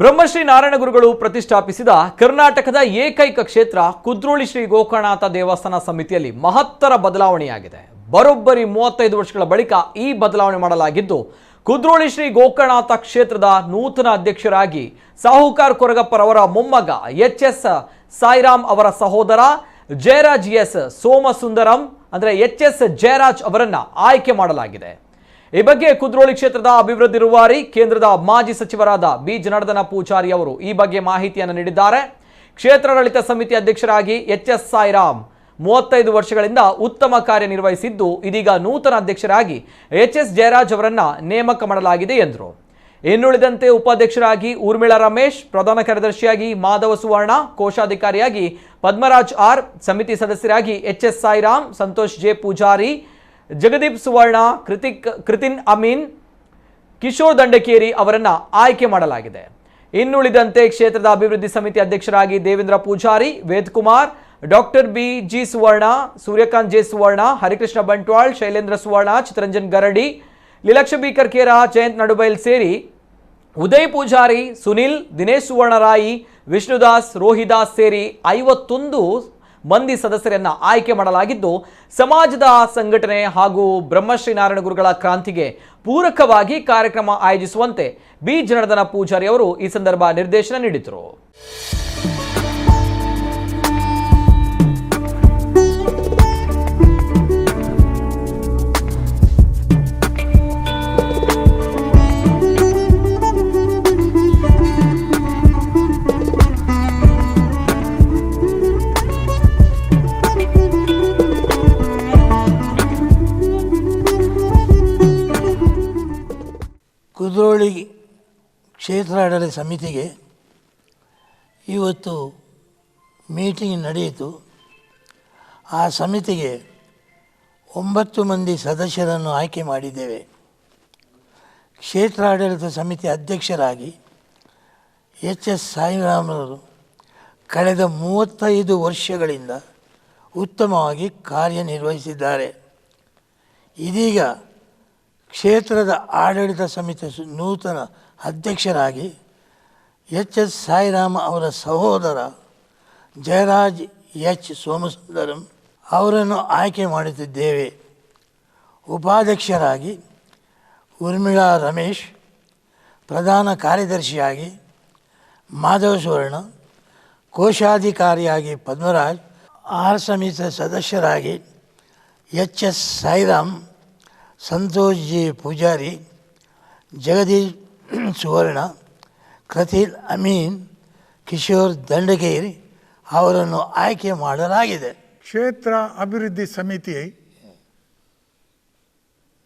ಬ್ರಹ್ಮಶ್ರೀ ನಾರಾಯಣ ಗುರುಗಳು ಪ್ರತಿಷ್ಠಾಪಿಸಿದ ಕರ್ನಾಟಕದ ಏಕೈಕ ಕ್ಷೇತ್ರ ಕುದ್ರೋಳಿ ಶ್ರೀ ಗೋಕರ್ಣನಾಥ ದೇವಸ್ಥಾನ ಸಮಿತಿಯಲ್ಲಿ ಮಹತ್ತರ ಬದಲಾವಣೆಯಾಗಿದೆ. ಬರೋಬ್ಬರಿ ಮೂವತ್ತೈದು ವರ್ಷಗಳ ಬಳಿಕ ಈ ಬದಲಾವಣೆ ಮಾಡಲಾಗಿದ್ದು, ಕುದ್ರೋಳಿ ಶ್ರೀ ಗೋಕರ್ಣನಾಥ ಕ್ಷೇತ್ರದ ನೂತನ ಅಧ್ಯಕ್ಷರಾಗಿ ಸಾಹುಕಾರ್ ಕೊರಗಪ್ಪರವರ ಮೊಮ್ಮಗ ಎಚ್ ಎಸ್ ಸಾಯಿರಾಮ್ ಅವರ ಸಹೋದರ ಜಯರಾಜ್ ಎಸ್ ಸೋಮಸುಂದರಂ, ಅಂದ್ರೆ ಎಚ್ ಎಸ್ ಜಯರಾಜ್ ಅವರನ್ನು ಆಯ್ಕೆ ಮಾಡಲಾಗಿದೆ. ಈ ಬಗ್ಗೆ ಕುದ್ರೋಳಿ ಕ್ಷೇತ್ರದ ಅಭಿವೃದ್ಧಿ ರೂವಾರಿ ಕೇಂದ್ರದ ಮಾಜಿ ಸಚಿವರಾದ ಬಿ. ಜನಾರ್ದನ ಪೂಜಾರಿ ಅವರು ಈ ಬಗ್ಗೆ ಮಾಹಿತಿಯನ್ನು ನೀಡಿದ್ದಾರೆ. ಕ್ಷೇತ್ರಾಡಳಿತ ಸಮಿತಿ ಅಧ್ಯಕ್ಷರಾಗಿ ಎಚ್. ಎಸ್. ಸಾಯಿರಾಮ್ ಮೂವತ್ತೈದು ವರ್ಷಗಳಿಂದ ಉತ್ತಮ ಕಾರ್ಯನಿರ್ವಹಿಸಿದ್ದು ಇದೀಗ ನೂತನ ಅಧ್ಯಕ್ಷರಾಗಿ ಎಚ್. ಎಸ್. ಜಯರಾಜ್ ಅವರನ್ನ ನೇಮಕ ಮಾಡಲಾಗಿದೆ ಎಂದರು. ಇನ್ನುಳಿದಂತೆ ಉಪಾಧ್ಯಕ್ಷರಾಗಿ ಊರ್ಮಿಳಾ ರಮೇಶ್, ಪ್ರಧಾನ ಕಾರ್ಯದರ್ಶಿಯಾಗಿ ಮಾಧವ ಸುವರ್ಣ, ಕೋಶಾಧಿಕಾರಿಯಾಗಿ ಪದ್ಮರಾಜ್ ಆರ್, ಸಮಿತಿ ಸದಸ್ಯರಾಗಿ H. S. Sairam, Santosh J. Poojari Jagadeep Suvarna, Krithik, Krithin Amin, Kishore Dandakeri ಅವರನ್ನು ಆಯ್ಕೆ ಮಾಡಲಾಗಿದೆ. ಇನ್ನುಳಿದಂತೆ ಕ್ಷೇತ್ರದ ಅಭಿವೃದ್ಧಿ ಸಮಿತಿ ಅಧ್ಯಕ್ಷರಾಗಿ Devendra Poojari Ved Kumar doctor B G Suvarna, Suryakant J Suvarna, Harikrishna Bantwal, Shailendra Suvarna Chittaranjan Garadi, Leelaksha B Karkera Jayant Nadubail ಸೇರಿ ಉದಯ್ ಪೂಜಾರಿ, ಸುನಿಲ್, ದಿನೇಶ್ ಸುವರ್ಣರಾಯಿ, ವಿಷ್ಣುದಾಸ್, ರೋಹಿದಾಸ್ ಸೇರಿ ಐವತ್ತೊಂದು ಮಂದಿ ಸದಸ್ಯರನ್ನ ಆಯ್ಕೆ ಮಾಡಲಾಗಿದ್ದು, ಸಮಾಜದ ಸಂಘಟನೆ ಹಾಗೂ ಬ್ರಹ್ಮಶ್ರೀ ನಾರಾಯಣ ಗುರುಗಳ ಕ್ರಾಂತಿಗೆ ಪೂರಕವಾಗಿ ಕಾರ್ಯಕ್ರಮ ಆಯೋಜಿಸುವಂತೆ ಬಿ ಜನಾರ್ದನ ಪೂಜಾರಿ ಅವರು ಈ ಸಂದರ್ಭ ನಿರ್ದೇಶನ ನೀಡಿದರು. ಕುದ್ರೋಳಿ ಕ್ಷೇತ್ರಾಡಳಿತ ಸಮಿತಿಗೆ ಇವತ್ತು ಮೀಟಿಂಗ್ ನಡೆಯಿತು. ಆ ಸಮಿತಿಗೆ ಒಂಬತ್ತು ಮಂದಿ ಸದಸ್ಯರನ್ನು ಆಯ್ಕೆ ಮಾಡಿದ್ದೇವೆ. ಕ್ಷೇತ್ರಾಡಳಿತ ಸಮಿತಿ ಅಧ್ಯಕ್ಷರಾಗಿ ಎಚ್ ಎಸ್ ಸಾಯಿರಾಮರು ಕಳೆದ ಮೂವತ್ತೈದು ವರ್ಷಗಳಿಂದ ಉತ್ತಮವಾಗಿ ಕಾರ್ಯನಿರ್ವಹಿಸಿದ್ದಾರೆ. ಇದೀಗ ಕ್ಷೇತ್ರದ ಆಡಳಿತ ಸಮಿತಿ ನೂತನ ಅಧ್ಯಕ್ಷರಾಗಿ ಎಚ್ ಎಸ್ ಸಾಯಿರಾಮ ಅವರ ಸಹೋದರ ಜಯರಾಜ್ ಎಚ್. ಸೋಮಸುಂದರಂ ಅವರನ್ನು ಆಯ್ಕೆ ಮಾಡುತ್ತಿದ್ದೇವೆ. ಉಪಾಧ್ಯಕ್ಷರಾಗಿ ಉರ್ಮಿಳಾ ರಮೇಶ್, ಪ್ರಧಾನ ಕಾರ್ಯದರ್ಶಿಯಾಗಿ ಮಾಧವ ಸುವರ್ಣ, ಕೋಶಾಧಿಕಾರಿಯಾಗಿ ಪದ್ಮರಾಜ್, ಆರ್ ಸಮಿತಿ ಸದಸ್ಯರಾಗಿ H S Sairam Santosh G Poojari Jagadish Suvarna, Kathil Amin, Kishore Dandageri ಅವರನ್ನು ಆಯ್ಕೆ ಮಾಡಲಾಗಿದೆ. ಕ್ಷೇತ್ರ ಅಭಿವೃದ್ಧಿ ಸಮಿತಿ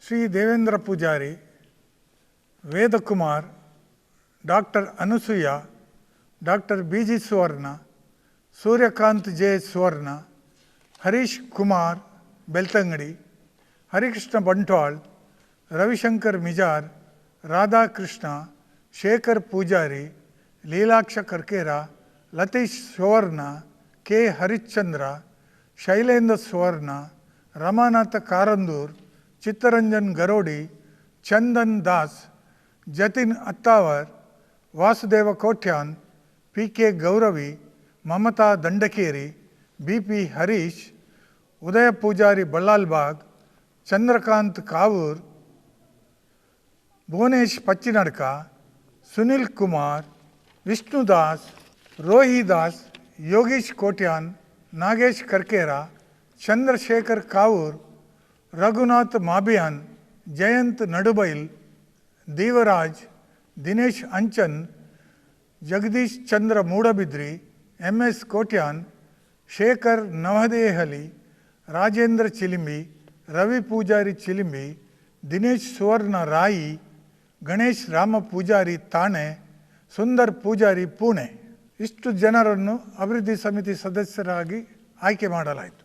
Shri Devendra Poojari, Vedakumar, doctor Anasuya, doctor B G Suvarna, Suryakant J Suvarna, Harish Kumar Belthangady Harikrishna Bantwal Ravishankar Mijar Radhakrishna Shekhar Poojari Leelaksha Karkera Latish Suvarna K Harishchandra Shailendra Suvarna Ramanatha Karandur Chittaranjan Garodi Chandan Das Jatin Attavar Vasudeva Kotian P K ಗೌರವಿ Mamata Dandakeri B P Harish Udaya Poojari Ballalbagh Chandrakant Kavoor Bhuvanesh Pachchinadka Sunil Kumar Vishnudas Rohidas Yogish Kotian Nagesh Karkera Chandrashekhar Kavoor Raghunath Mabian Jayant Nadubail Devraj Dinesh Anchan Jagadish Chandra Moodbidri M S Kotian Shekhar नवदेहली राजेंद्र चिलिमी ರವಿ ಪೂಜಾರಿ ಚಿಲಿಂಬಿ ದಿನೇಶ್ ಸುವರ್ಣ ರಾಯಿ, ಗಣೇಶ್ ರಾಮ ಪೂಜಾರಿ ತಾಣೆ, ಸುಂದರ್ ಪೂಜಾರಿ ಪುಣೆ. ಇಷ್ಟು ಜನರನ್ನು ಅಭಿವೃದ್ಧಿ ಸಮಿತಿ ಸದಸ್ಯರಾಗಿ ಆಯ್ಕೆ ಮಾಡಲಾಯಿತು.